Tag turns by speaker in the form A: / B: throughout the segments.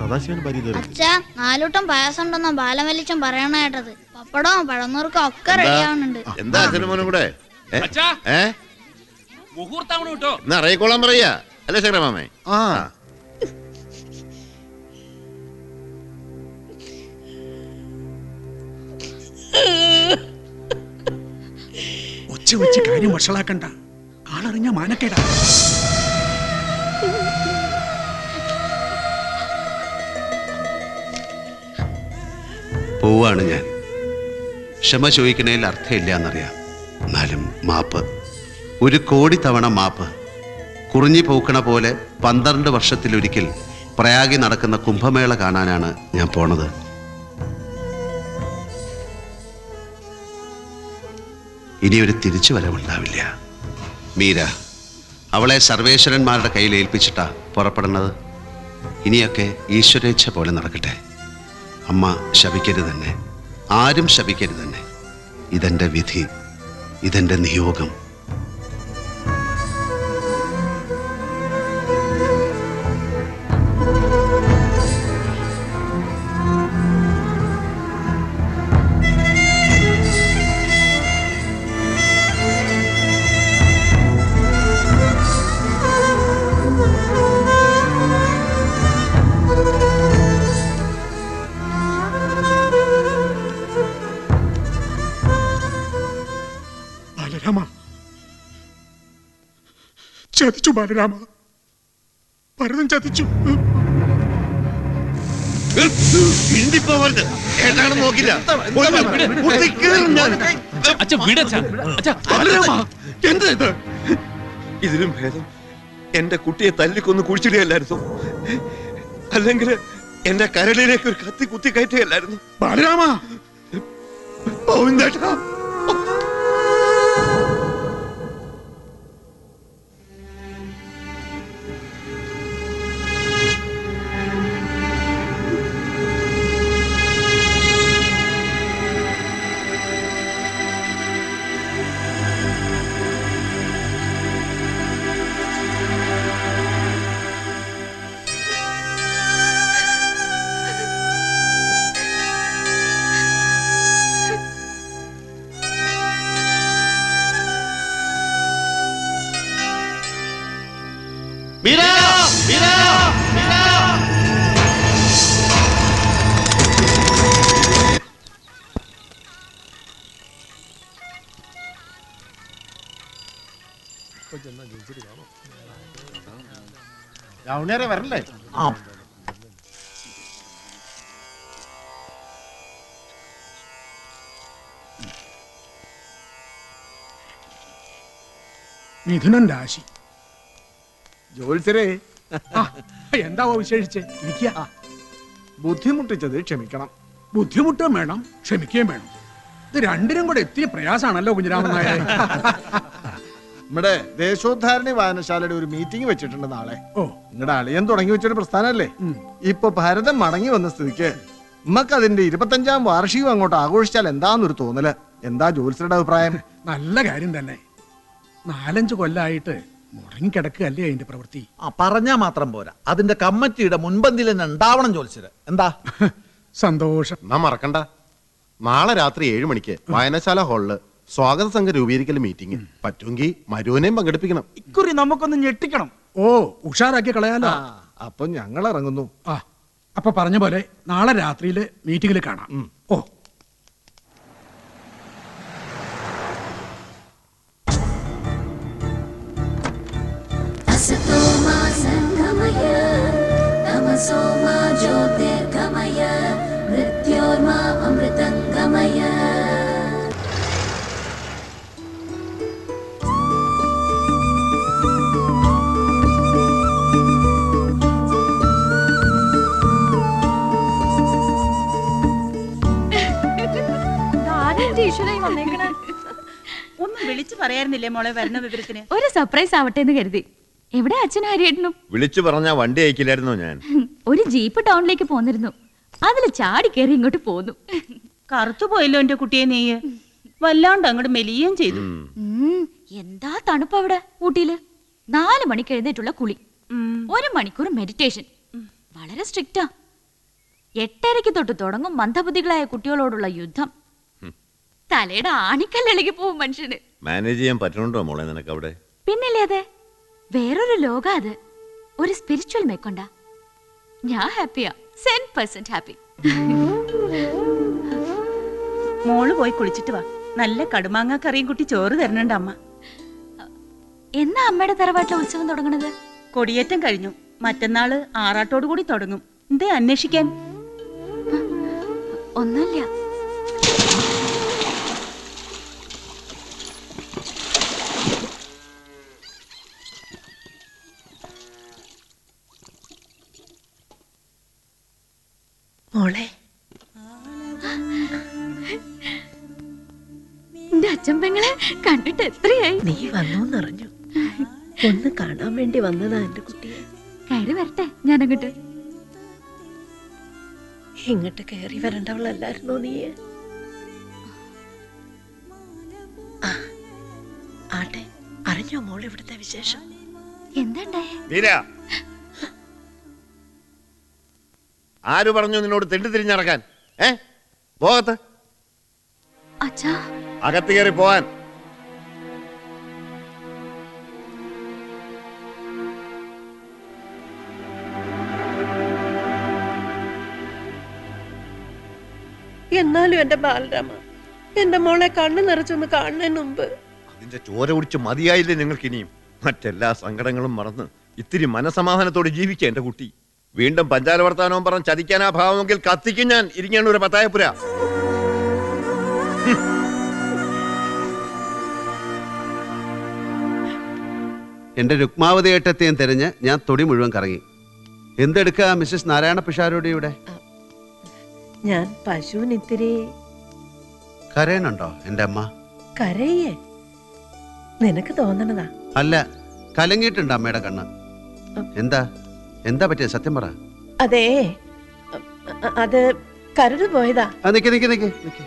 A: സദാശിവൻ പരിധി
B: അച്ഛാ നാലൂട്ടം പായസം ഉണ്ടെന്നാ ബാലവലിച്ചൻ പറയണ കേട്ടത്. പപ്പടവും പഴന്നൂർക്കും ഒക്കെ റെഡിയാവുന്നുണ്ട്
A: എന്താ അച്ഛനും മോനും കൂടെ?
C: അച്ഛാ
A: ഏ?
C: മുഹൂർത്താവണം കേട്ടോ
A: എന്നാ അറിയിക്കോളാൻ പറയാ. അല്ലേ ശങ്കരമാമേ
D: ആ.
E: ഒച്ച വെച്ച് കാര്യം വഷളാക്കണ്ട. ആളറിഞ്ഞ മാനക്കേടാ.
F: പോവാണ് ഞാൻ. ക്ഷമ ചോദിക്കണേൽ അർത്ഥമില്ല എന്നറിയാം എന്നാലും മാപ്പ്. ഒരു കോടി തവണ മാപ്പ്. കുറിഞ്ഞു പൂക്കണ പോലെ പന്ത്രണ്ട് വർഷത്തിലൊരിക്കൽ പ്രയാഗി നടക്കുന്ന കുംഭമേള കാണാനാണ് ഞാൻ പോണത്. ഇനി ഒരു തിരിച്ചു വരവുണ്ടാവില്ല. മീര അവളെ സർവേശ്വരന്മാരുടെ കയ്യിൽ ഏൽപ്പിച്ചിട്ടാ പുറപ്പെടുന്നത് ഇനിയൊക്കെ ഈശ്വരേച്ഛ പോലെ നടക്കട്ടെ. അമ്മ ശപിക്കരുത് തന്നെ ആരും ശപിക്കരുത് തന്നെ ഇതെന്റെ വിധി ഇതെന്റെ നിയോഗം.
E: ബാലരാമ ചതിച്ചു ബാലരാമ. ഭരതൻ ചതിച്ചു.
A: നോക്കില്ല.
C: അച്ഛ വിടച്ച അച്ഛ.
E: ബാലരാമ എന്താ ഇത്?
G: ഇതിലും ഭേദം. എന്റെ കുട്ടിയെ തല്ലിക്കൊന്ന് കുഴിച്ചിടുകയല്ലായിരുന്നു. അല്ലെങ്കിൽ എന്റെ കരളിലേക്ക് ഒരു കത്തി കുത്തി കയറ്റുകയല്ലായിരുന്നു.
E: ബാലരാമ.
G: ഗോവിന്ദേട്ടാ
D: രാവണേരെ വരല്ലേ
E: മിഥുനൻ രാശി.
D: ജോത്സരേ
E: എന്താവോ വിശേഷിച്ച്? ഇരിക്കുക
D: ബുദ്ധിമുട്ടിച്ചത് ക്ഷമിക്കണം.
E: ബുദ്ധിമുട്ടും വേണം ക്ഷമിക്കുകയും വേണം. ഇത് രണ്ടിനും കൂടെ എത്തിയ പ്രയാസാണല്ലോ കുഞ്ഞിരാമൻ
D: നമ്മുടെ ദേശോദ്ധാരണി വായനശാലയുടെ ഒരു മീറ്റിംഗ് വെച്ചിട്ടുണ്ട് നാളെ.
E: ഓ.
D: നിങ്ങളുടെ അളിയൻ തുടങ്ങി വെച്ചൊരു പ്രസ്ഥാനല്ലേ
E: ഉം.
D: ഇപ്പൊ ഭരതം മടങ്ങി വന്ന സ്ഥിതിക്ക് നമുക്ക് അതിന്റെ ഇരുപത്തഞ്ചാം വാർഷികം അങ്ങോട്ട് ആഘോഷിച്ചാൽ എന്താന്നൊരു തോന്നൽ? എന്താ ജോത്സരുടെ അഭിപ്രായം?
E: നല്ല കാര്യം തന്നെ. നാലഞ്ച് കൊല്ലായിട്ട് മുടങ്ങിക്കിടക്കുകയല്ലേ അതിന്റെ പ്രവൃത്തി?
H: ആ പറഞ്ഞാ മാത്രം പോരാ. അതിന്റെ കമ്മിറ്റിയുടെ മുൻപന്തിയിൽ തന്നെ ഉണ്ടാവണം ചോദിച്ചത്. എന്താ?
E: സന്തോഷം.
I: നാം മറക്കണ്ട. നാളെ രാത്രി ഏഴ് മണിക്ക് വായനശാല ഹാളിൽ സ്വാഗത സംഘം രൂപീകരിക്കൽ മീറ്റിംഗ്. പറ്റുമെങ്കിൽ മരുവിനെയും പങ്കെടുപ്പിക്കണം.
H: ഇക്കുറി നമുക്കൊന്ന് ഞെട്ടിക്കണം.
E: ഓ ഉഷാറാക്കി കളയാലോ?
D: അപ്പൊ ഞങ്ങൾ ഇറങ്ങുന്നു
E: ആ അപ്പൊ പറഞ്ഞ പോലെ നാളെ രാത്രിയിൽ മീറ്റിംഗിൽ കാണാം. ഓ
J: तमसो मा ज्योतिर्गमय मृत्योर्मा अमृतङ्गमय
K: ഒന്നും വിളിച്ചു പറയായിരുന്നില്ലേ മോളെ വരുന്ന വിവരത്തിന്
L: ഒരു സർപ്രൈസ് ആവട്ടെ എന്ന് കരുതി എവിടെ അച്ഛനും ഹരിയേട്ടനും
A: വിളിച്ചു പറഞ്ഞാ വണ്ടി അയക്കില്ലായിരുന്നോ ഞാൻ
L: ഒരു ജീപ്പ് ടൗണിലേക്ക് പോന്നിരുന്നു. അതിൽ ചാടി കയറി ഇങ്ങോട്ട് പോന്നു.
K: കറുത്തു പോയല്ലോ എന്റെ കുട്ടിയെ നെയ്യ്. വല്ലാണ്ട് അങ്ങോട്ട് മെലിയുകയും ചെയ്തു.
L: എന്താ തണുപ്പ് അവിടെ ഊട്ടിയിൽ? നാല് മണിക്ക് എഴുന്നേറ്റുള്ള കുളി. ഒരു മണിക്കൂർ മെഡിറ്റേഷൻ വളരെ സ്ട്രിക്റ്റാ. എട്ടരയ്ക്ക് തൊട്ട് തുടങ്ങും മന്ദബുദ്ധികളായ കുട്ടികളോടുള്ള യുദ്ധം. തലയുടെ ആണിക്കല്ലിളകി പോവും മനുഷ്യന്.
A: മാനേജ് ചെയ്യാൻ പറ്റണുണ്ടോ മോളെ നിനക്ക് അവിടെ?
L: പിന്നില്ലേ അതെ? വേറൊരു ലോക അത്. ഒരു സ്പിരിച്വൽ മേക്കൊണ്ട. ഞാൻ ഹാപ്പിയാ. Cent percent happy.
K: മോൾ പോയി കുളിച്ചിട്ട് വാ. നല്ല കടുമാങ്ങ കറിയും കുട്ടി ചോറ് തരണുണ്ട് അമ്മ.
L: എന്നാ അമ്മയുടെ തറവാട്ടിലെ ഉത്സവം തുടങ്ങണത്?
K: കൊടിയേറ്റം കഴിഞ്ഞു. മറ്റന്നാൾ ആറാട്ടോടു കൂടി തുടങ്ങും. എന്തേ അന്വേഷിക്കാൻ?
L: ഒന്നുമില്ല. അച്ഛൻ പെങ്ങളെ കണ്ടിട്ട് എത്രയായി?
M: നീ വന്നോന്നറിഞ്ഞു. ഒന്ന് കാണാൻ വേണ്ടി വന്നതാ എന്റെ കുട്ടിയെ.
L: കയറി വരട്ടെ ഞാനങ്ങോട്ട്.
M: ഇങ്ങോട്ട് കയറി വരണ്ടവളല്ലായിരുന്നു നീ ആട്ടെ അറിഞ്ഞോ മോൾ ഇവിടുത്തെ വിശേഷം?
L: എന്താണ്ടായേ
A: ആര് പറഞ്ഞു നിന്നോട് തെണ്ടി തിരിഞ്ഞടക്കാൻ ഏ? പോകത്ത്.
L: അച്ഛാ
A: അകത്ത് കയറി പോവാൻ.
M: എന്നാലും എന്റെ ബാലരാമ എന്റെ മോളെ കണ്ണു നിറച്ചൊന്ന് കാണുന്നതിന് മുമ്പ്.
A: അതിന്റെ ചോര കുടിച്ച് മതിയായില്ലേ നിങ്ങൾക്ക് ഇനിയും മറ്റെല്ലാ സങ്കടങ്ങളും മറന്ന് ഇത്തിരി മനസമാധാനത്തോടെ ജീവിക്കുക എന്റെ കുട്ടി. വീണ്ടും പഞ്ചാര വർത്താനവും പറഞ്ഞ് ചതിക്കാനാ ഭാവമെങ്കിൽ കത്തിക്കും ഞാൻ. ഇരിക്കാണ് ഒരു പത്തായപ്പുര
F: എന്റെ രുക്മാവതി ഏട്ടത്തെയും തിരഞ്ഞ് ഞാൻ തൊടി മുഴുവൻ കറങ്ങി. എന്തെടുക്കുക മിസ്സസ് നാരായണ പിഷാരോടി ഇവിടെ?
M: ഞാൻ പശുവിന് ഇത്തിരി
F: കരയണുണ്ടോ എന്റെ അമ്മ?
M: കരയേ. നിനക്ക് തോന്നണതാ.
F: അല്ല കലങ്ങിയിട്ടുണ്ട് അമ്മയുടെ കണ്ണ്. എന്താ? എന്താ പറ്റിയ സത്യം പറ.
M: അതെ. അത് കരട് പോയതാ.
F: നിക്ക് നിക്ക് നിക്ക് നിക്ക്.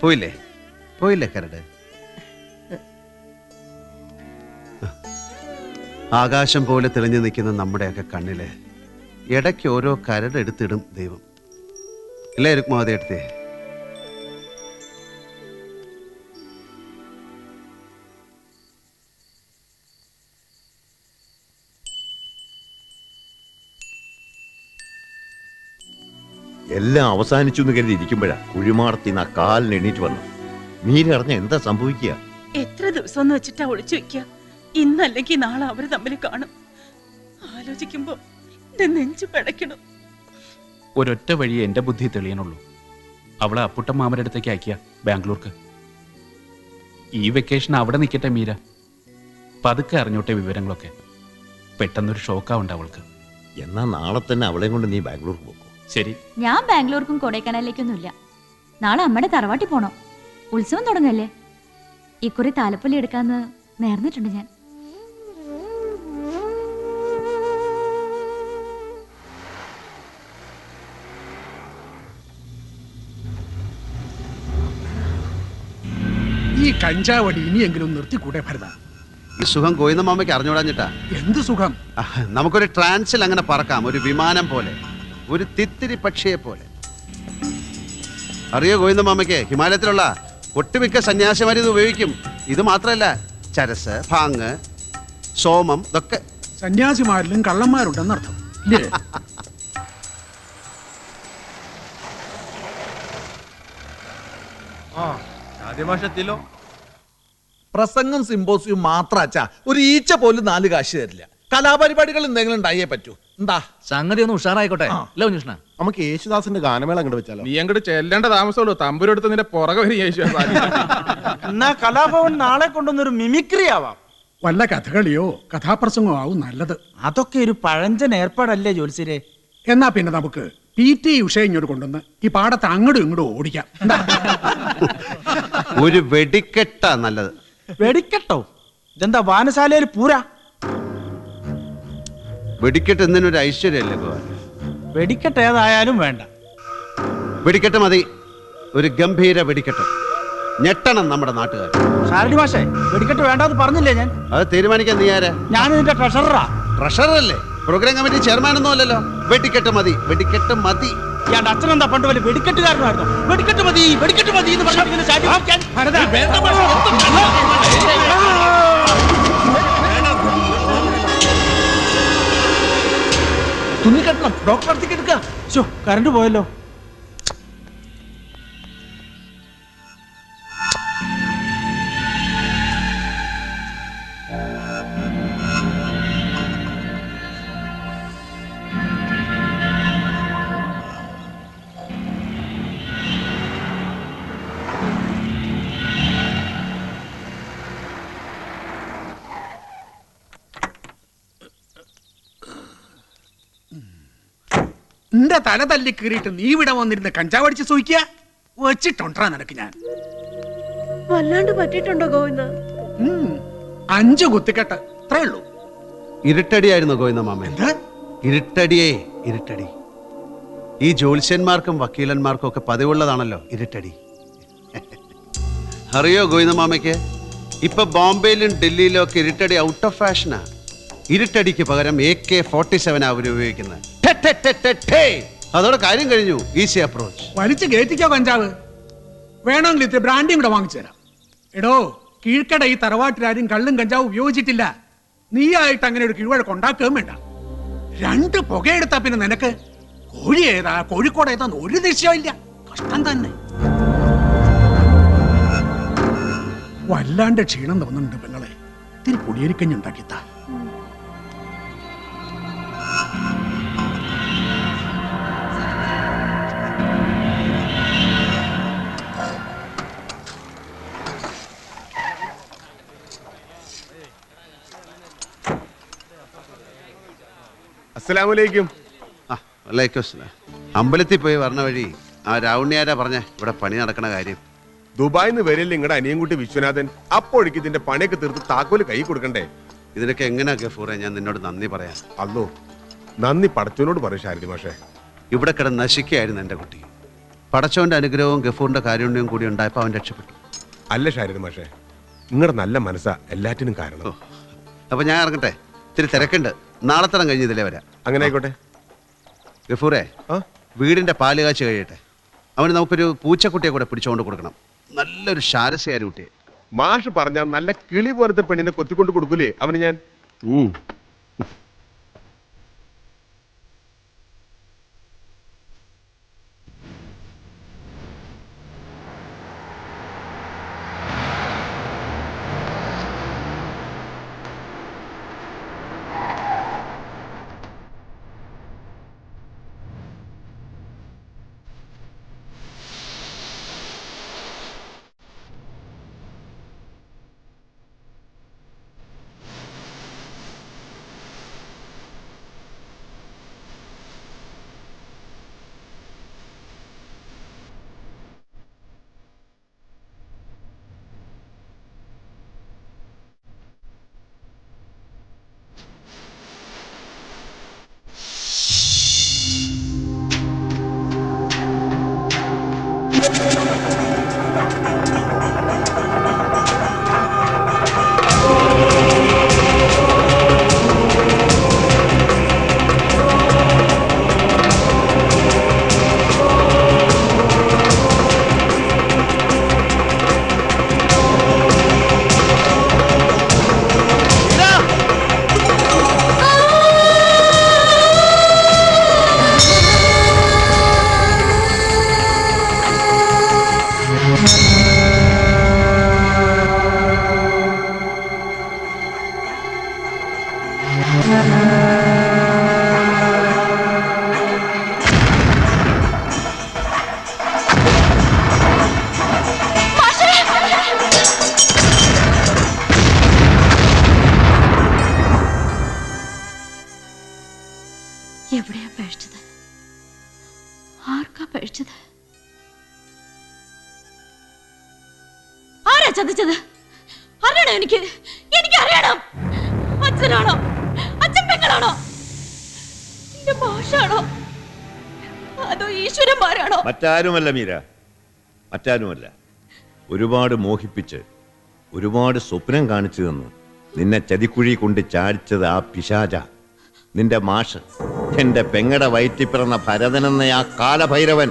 F: പോയില്ലേ? പോയില്ലേ കരട്? ആകാശം പോലെ തെളിഞ്ഞു നിൽക്കുന്ന നമ്മുടെയൊക്കെ കണ്ണിൽ ഇടയ്ക്ക് ഓരോ കരട് എടുത്തിടും ദൈവം. ഇല്ലേ രുക്മാവതി എടുത്തേ
A: എല്ലാം അവസാനിച്ചു എന്ന് കരുതി ഇരിക്കുമ്പോഴാ കുഴിമാടത്തിൽ നിന്ന് ആ കാലിന് എണീറ്റ് വന്നു. മീര അറിഞ്ഞ എന്താ സംഭവിക്കുക?
K: എത്ര ദിവസം എന്ന് വെച്ചിട്ടാ ഒളിച്ചു വെക്ക ഇന്നല്ലെങ്കിൽ നാളെ അവർ തമ്മിൽ കാണും. ആലോചിക്കുമ്പോ എന്റെ നെഞ്ചു പിടയ്ക്കണം.
C: ഒരൊറ്റ വഴി എന്റെ ബുദ്ധി തെളിയണുള്ളൂ. അവളെ അപ്പുട്ട മാമന്റെ അടുത്തേക്ക് അയക്കുക ബാംഗ്ലൂർക്ക്. ഈ വെക്കേഷൻ അവിടെ നിൽക്കട്ടെ മീര. പതുക്കെ അറിഞ്ഞോട്ടെ വിവരങ്ങളൊക്കെ. പെട്ടെന്നൊരു ഷോക്കാവുണ്ട് അവൾക്ക്.
A: എന്നാ നാളെ തന്നെ അവളെ കൊണ്ട് നീ ബാംഗ്ലൂർക്ക് പോകും
C: ശരി.
L: ഞാൻ ബാംഗ്ലൂർക്കും കൊടൈക്കനാലിലേക്കൊന്നും ഇല്ല നാളെ അമ്മയുടെ തറവാട്ടി പോണം. ഉത്സവം തുടങ്ങല്ലേ? ഇക്കുറി താലപ്പൊലി എടുക്കാന്ന് നേർന്നിട്ടുണ്ട് ഞാൻ.
E: ഈ കഞ്ചാവടി ഇനിയെങ്കിലും നിർത്തി നിർത്തിക്കൂടെ ഭരത?
F: ഈ സുഖം ഗോവിന്ദമാമയ്ക്ക് അറിഞ്ഞോടാഞ്ഞിട്ടാ
E: എന്ത് സുഖം?
F: നമുക്കൊരു ട്രാൻസിൽ അങ്ങനെ പറക്കാം ഒരു വിമാനം പോലെ. ഒരു തിത്തിരി പക്ഷിയെ പോലെ. അറിയോ ഗോവിന്ദമാമയ്ക്ക്? ഹിമാലയത്തിലുള്ള ഒട്ടുമിക്ക സന്യാസിമാർ ഇത് ഉപയോഗിക്കും. ഇത് മാത്രമല്ല ചരസ് ഭാങ് സോമം ഇതൊക്കെ.
E: സന്യാസിമാരിലും കള്ളന്മാരുണ്ടെന്നർത്ഥം
H: പ്രസംഗം സിമ്പോസിയും മാത്രം അച്ഛാ. ഒരു ഈച്ച പോലും നാല് കാശ് തരില്ല. കലാപരിപാടികൾ എന്തെങ്കിലും ഉണ്ടായേ പറ്റൂ. എന്താ?
N: സംഗതി ഒന്ന് ഉഷാറായിക്കോട്ടെ. അല്ല ഉണ്ണികൃഷ്ണ
I: നമുക്ക് യേശുദാസിന്റെ ഗാനമേള അങ്ങോട്ട് വെച്ചാലോ?
O: നീ അങ്ങോട്ട് ചെല്ലേണ്ട താമസമുള്ളൂ. തമ്പുരെടുത്ത് നിന്റെ പുറകെ വരും യേശു
P: എന്നാ കലാഭവൻ നാളെ കൊണ്ടുവന്നൊരു മിമിക്രി ആവാം
E: വല്ല കഥകളിയോ കഥാപ്രസംഗമോ ആവും നല്ലത്.
P: അതൊക്കെ ഒരു പഴഞ്ചൻ ഏർപ്പാടല്ലേ ജോത്സ്യരെ
E: എന്നാ പിന്നെ നമുക്ക് പി ടി ഉഷ ഇങ്ങോട്ട് കൊണ്ടുവന്ന് ഈ പാടത്ത് അങ്ങോട്ടും ഇങ്ങോട്ടും ഓടിക്കാം.
F: ഒരു വെടിക്കെട്ടാ നല്ലത്.
P: വെടിക്കെട്ടോ? ഇതെന്താ വാനശാലയിൽ പൂര?
F: വെടിക്കെട്ട് എന്തിനൊരു ഐശ്വര്യമല്ലേ ഭഗവാൻ?
P: വെടിക്കെട്ട് ഏതായാലും വേണ്ട.
F: വെടിക്കെട്ട് മതി. ഒരു ഗംഭീര വെടിക്കെട്ട്. ഞെട്ടണം നമ്മുടെ നാട്ടുകാർ.
P: ഷാരടി മാഷേ വെടിക്കെട്ട് വേണ്ടെന്ന് പറഞ്ഞില്ലേ ഞാൻ?
F: അത് തീരുമാനിക്കാൻ നീ ആരാ?
P: ഞാൻ ഇതിന്റെ ട്രഷററാ.
F: ട്രഷറല്ലേ പ്രോഗ്രാം കമ്മിറ്റി ചെയർമാനൊന്നും അല്ലല്ലോ. വെടിക്കെട്ട് മതി. വെടിക്കെട്ട് മതി.
P: ഇയാളുടെ അച്ഛനെന്താ പണ്ട് വലിയ വെടിക്കെട്ടുകാരനായിരുന്നു? വെടിക്കെട്ട് മതി വെടിക്കെട്ട് മതി എന്ന് പറഞ്ഞാൽ തുണി കെട്ടണം. ഡോക്ടർ അടുത്തേക്ക് എടുക്ക. ശോ കറണ്ട് പോയല്ലോ.
E: നിന്റെ തല തല്ലി കീറിയിട്ട് നീ ഇവിടെ വന്നിരുന്ന് കഞ്ചാവടിച്ച് സൂയിക്കുക? വെച്ചിട്ടുണ്ടാ നിനക്ക് ഞാൻ?
M: വല്ലാണ്ട് പറ്റിയിട്ടുണ്ടോ ഗോവിന്ദ?
E: അഞ്ചു കുത്തിക്കെട്ട്. അത്രേ ഉള്ളൂ.
F: ഇരുട്ടടിയായിരുന്നു ഗോവിന്ദ മാമ എന്താ? ഇരുട്ടടിയേ ഇരുട്ടടി. ഈ ജ്യോത്സ്യന്മാർക്കും വക്കീലന്മാർക്കും ഒക്കെ പതിവുള്ളതാണല്ലോ ഇരുട്ടടി. അറിയോ ഗോവിന്ദ മാമയ്ക്ക്? ഇപ്പൊ ബോംബെയിലും ഡൽഹിയിലും ഒക്കെ ഇരുട്ടടി ഔട്ട് ഓഫ് ഫാഷനാ ഇരുട്ടടിക്ക് പകരം എ കെ ഫോർട്ടി സെവൻ അവർ ഉപയോഗിക്കുന്നത്. അതോടെ കാര്യം കഴിഞ്ഞു. ഈസി അപ്രോച്ച്
E: വലിച്ചു കയറ്റിക്കോ കഞ്ചാവ്. വേണമെങ്കിൽ ഇത്തിരി ബ്രാൻഡിയും കൂടെ വാങ്ങിച്ചു തരാം എടോ കീഴ്ക്കട ഈ തറവാട്ടിലാരും കള്ളും കഞ്ചാവും ഉപയോഗിച്ചിട്ടില്ല. നീയായിട്ട് അങ്ങനെ ഒരു കീഴ്വഴക്ക് ഉണ്ടാക്കുകയും വേണ്ട. രണ്ട് പുകയെടുത്താ പിന്നെ നിനക്ക് കോഴി ഏതാ? കോഴിക്കോട് ഏതാന്ന് ഒരു നിശ്ചയമില്ല കഷ്ടം തന്നെ. വല്ലാണ്ട് ക്ഷീണം തോന്നുന്നുണ്ട് പെങ്ങളെ. ഇത്തിരി പൊടിയരിക്കഞ്ഞ്
Q: അസ്സലാമലൈക്കും.
F: വലൈക്കും അസ്സലാം. അമ്പലത്തിൽ പോയി വരണ വഴി ആ രാവുണ്ണിയാരാ പറഞ്ഞ ഇവിടെ പണി നടക്കണ കാര്യം.
Q: ദുബായിന്ന് വരില്ല നിങ്ങളുടെ അനിയൻകുട്ടി വിശ്വനാഥൻ? അപ്പോഴേക്ക് ഇതിന്റെ പണിയൊക്കെ തീർത്ത് താക്കോൽ കൈ കൊടുക്കണ്ടേ?
F: ഇതിനൊക്കെ എങ്ങനെയാ ഗഫൂറെ? ഞാൻ നിന്നോട് നന്ദി പറയാം.
Q: അല്ലോ നന്ദി പടച്ചോനോട് പറയും ശാരദി മാഷേ.
F: ഇവിടെ കിടന്ന് നശിക്കായിരുന്നു എന്റെ കുട്ടി. പടച്ചോന്റെ അനുഗ്രഹവും ഗഫൂറിന്റെ കാരുണ്യവും കൂടി ഉണ്ടായപ്പോൾ അവൻ രക്ഷപ്പെട്ടു.
Q: അല്ല ശാരദി മാഷേ നിങ്ങളുടെ നല്ല മനസ്സാ എല്ലാറ്റിനും കാരണം.
F: അപ്പൊ ഞാൻ ഇറങ്ങട്ടെ? ഇത്തിരി തിരക്കുണ്ട്. നാളെ തരം കഴിഞ്ഞ് ഇതിലേ വരാം.
Q: അങ്ങനെ ആയിക്കോട്ടെ.
F: ഗഫൂറെ വീടിന്റെ പാൽ കാച്ച് കഴിയട്ടെ. അവന് നമുക്കൊരു പൂച്ചക്കുട്ടിയെ കൂടെ പിടിച്ചുകൊണ്ട് കൊടുക്കണം. നല്ലൊരു ശാരസ്യാരി കുട്ടിയെ.
Q: മാഷ് പറഞ്ഞാൽ നല്ല കിളി പോലത്തെ പെണ്ണിനെ കൊത്തിക്കൊണ്ട് കൊടുക്കൂലേ അവന് ഞാൻ?
A: മറ്റാരുമല്ല മീര. മറ്റാരുമല്ല. ഒരുപാട് മോഹിപ്പിച്ച് ഒരുപാട് സ്വപ്നം കാണിച്ചു തന്നു. നിന്നെ ചതിക്കുഴി കൊണ്ട് ചാടിച്ചത് ആ പിശാച. നിന്റെ മാഷ് എന്റെ പെങ്ങടെ വയറ്റിപ്പിറന്ന ഭരതനെന്ന ആ കാലഭൈരവൻ.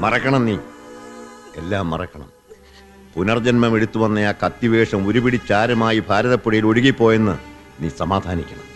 A: മറക്കണം നീ. എല്ലാം മറക്കണം. പുനർജന്മം എടുത്തു വന്ന ആ കത്തിവേഷം ഉരുപിടിച്ചാരമായി ഭാരതപ്പുഴയിൽ ഒഴുകിപ്പോയെന്ന് നീ സമാധാനിക്കണം.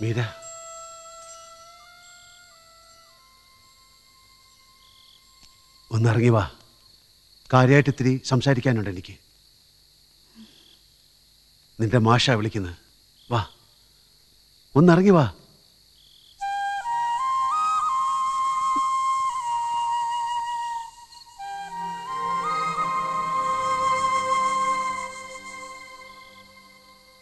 F: മീര. ഒന്നിറങ്ങി വാ. കാര്യമായിട്ട് ഇത്തിരി സംസാരിക്കാനുണ്ട് എനിക്ക്. നിന്റെ മാഷ വിളിക്കുന്നത് വാ. ഒന്നിറങ്ങി വാ.